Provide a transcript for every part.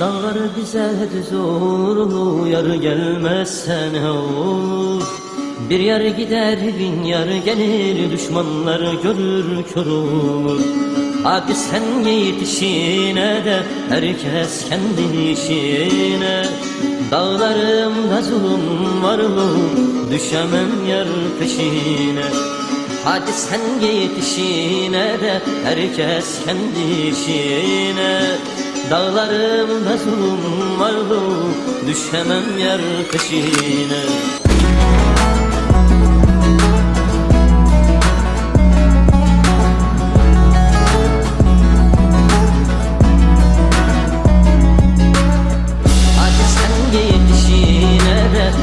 Dağlar bize düz olur Yar gelmezsen ne olur? Bir yar gider bin yar gelir. Düşmanlar görür kör olur. Hadi sen yetişine de Herkes kendi işine. Dağlarımda zulüm var mı? Düşemem yar peşine. Hadi sen yetişine de herkes kendi işine Dağlarımda zulüm var mı düşemem yer peşine.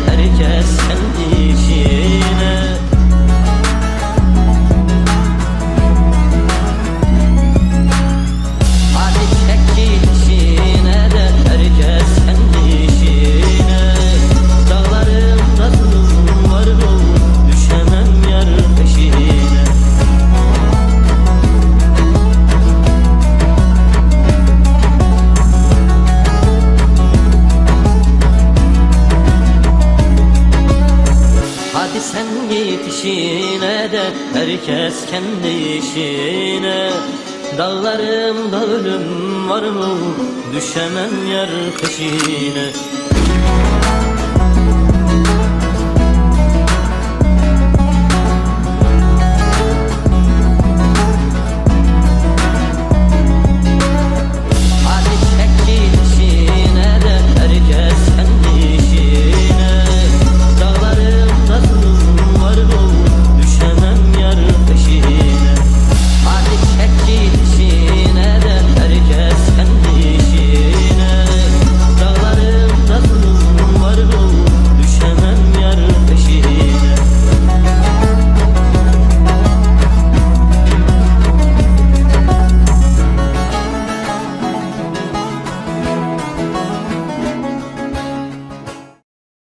Herkes kendi işine Hadi sen yetişine de herkes kendi işine. Dağlarımda ölüm var mı? Düşemem yer peşine